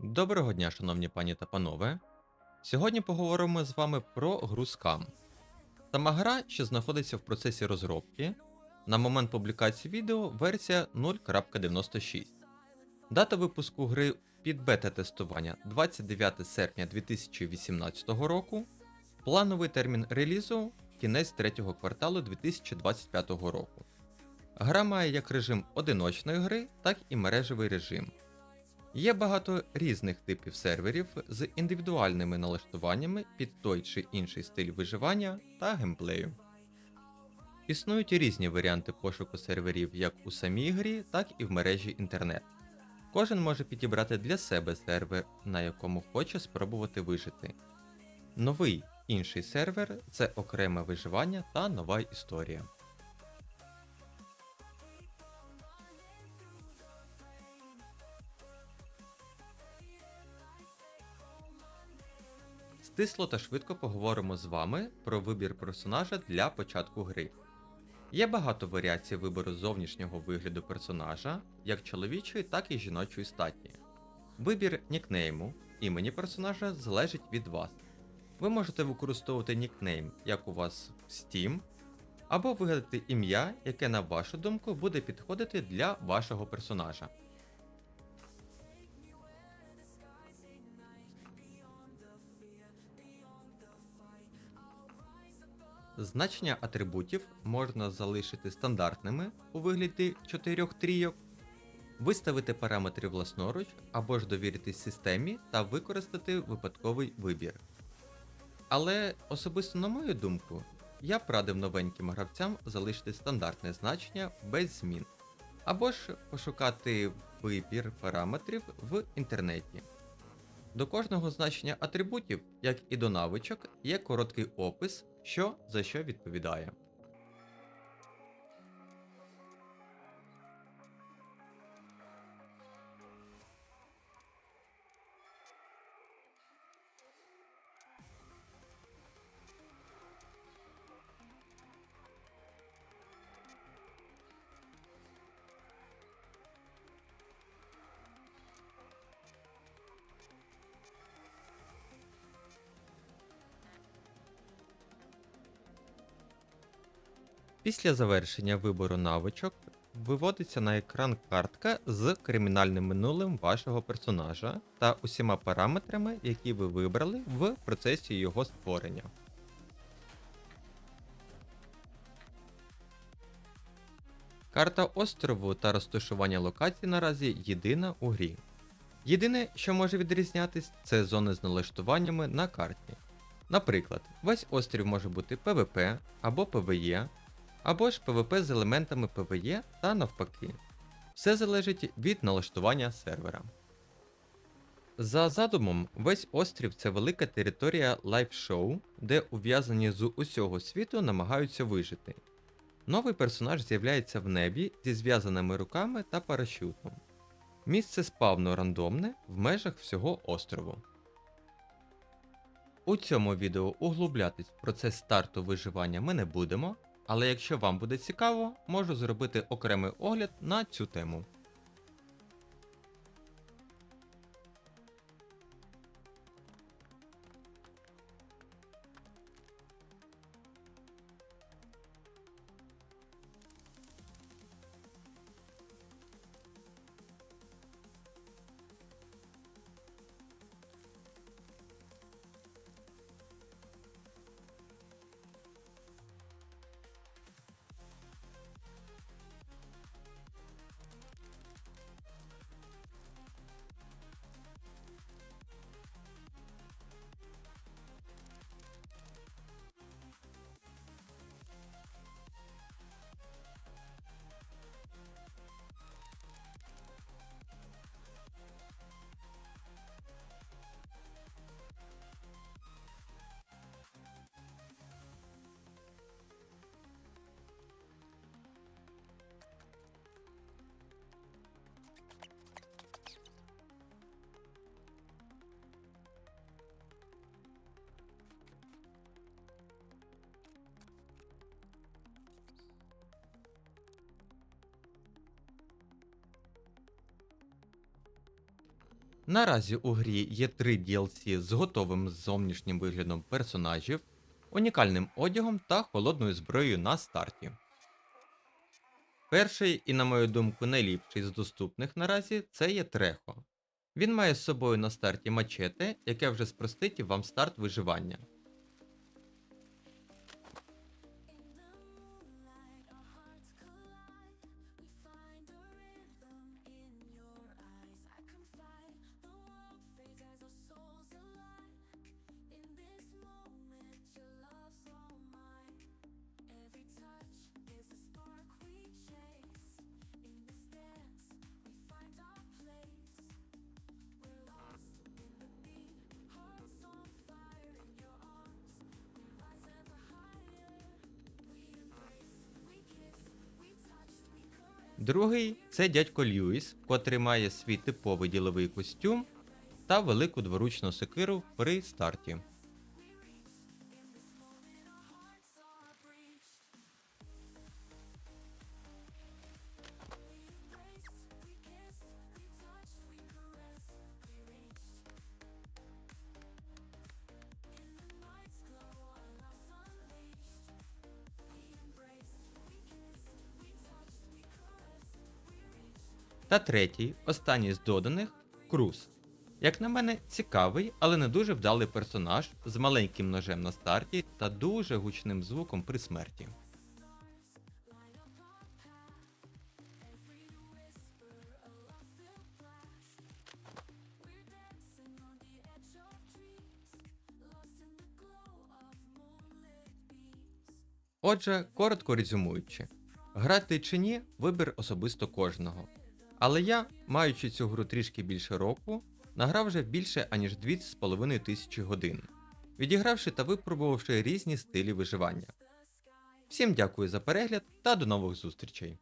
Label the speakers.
Speaker 1: Доброго дня, шановні пані та панове. Сьогодні поговоримо з вами про гру Scam. Сама гра, що знаходиться в процесі розробки. На момент публікації відео версія 0.96. Дата випуску гри під бета-тестування 29 серпня 2018 року. Плановий термін релізу кінець третього кварталу 2025 року. Гра має як режим одиночної гри, так і мережевий режим. Є багато різних типів серверів з індивідуальними налаштуваннями під той чи інший стиль виживання та геймплею. Існують різні варіанти пошуку серверів як у самій грі, так і в мережі інтернет. Кожен може підібрати для себе сервер, на якому хоче спробувати вижити. Новий інший сервер це окреме виживання та нова історія. Стисло та швидко поговоримо з вами про вибір персонажа для початку гри. Є багато варіацій вибору зовнішнього вигляду персонажа, як чоловічої, так і жіночої статі. Вибір нікнейму, імені персонажа залежить від вас. Ви можете використовувати нікнейм, як у вас в Steam, або вигадати ім'я, яке, на вашу думку, буде підходити для вашого персонажа. Значення атрибутів можна залишити стандартними у вигляді чотирьох трійок, виставити параметри власноруч або ж довіритись системі та використати випадковий вибір. Але особисто на мою думку, я б радив новеньким гравцям залишити стандартне значення без змін, або ж пошукати вибір параметрів в інтернеті. До кожного значення атрибутів, як і до навичок, є короткий опис, що за що відповідає. Після завершення вибору навичок виводиться на екран картка з кримінальним минулим вашого персонажа та усіма параметрами, які ви вибрали в процесі його створення. Карта острову та розташування локацій наразі єдина у грі. Єдине, що може відрізнятись, це зони з налаштуваннями на карті. Наприклад, весь острів може бути PvP або PvE, або ж PvP з елементами PvE та навпаки. Все залежить від налаштування сервера. За задумом, весь острів це велика територія лайв-шоу, де ув'язані з усього світу намагаються вижити. Новий персонаж з'являється в небі зі зв'язаними руками та парашютом. Місце спавну рандомне в межах всього острову. У цьому відео углублятись в процес старту виживання ми не будемо, але якщо вам буде цікаво, можу зробити окремий огляд на цю тему.
Speaker 2: Наразі у грі є три DLC з готовим зовнішнім виглядом персонажів, унікальним одягом та холодною зброєю на старті. Перший і, на мою думку, найліпший з доступних наразі це є Трехо. Він має з собою на старті мачете, яке вже спростить вам старт виживання. Другий це дядько Льюіс, котрий має свій типовий діловий костюм та велику дворучну секиру при старті. Та третій, останній з доданих Круз. Як на мене, цікавий, але не дуже вдалий персонаж з маленьким ножем на старті та дуже гучним звуком при смерті. Отже, коротко резюмуючи, грати чи ні вибір особисто кожного. Але я, маючи цю гру трішки більше року, награв вже більше аніж 2,5 тисячі годин, відігравши та випробувавши різні стилі виживання. Всім дякую за перегляд та до нових зустрічей!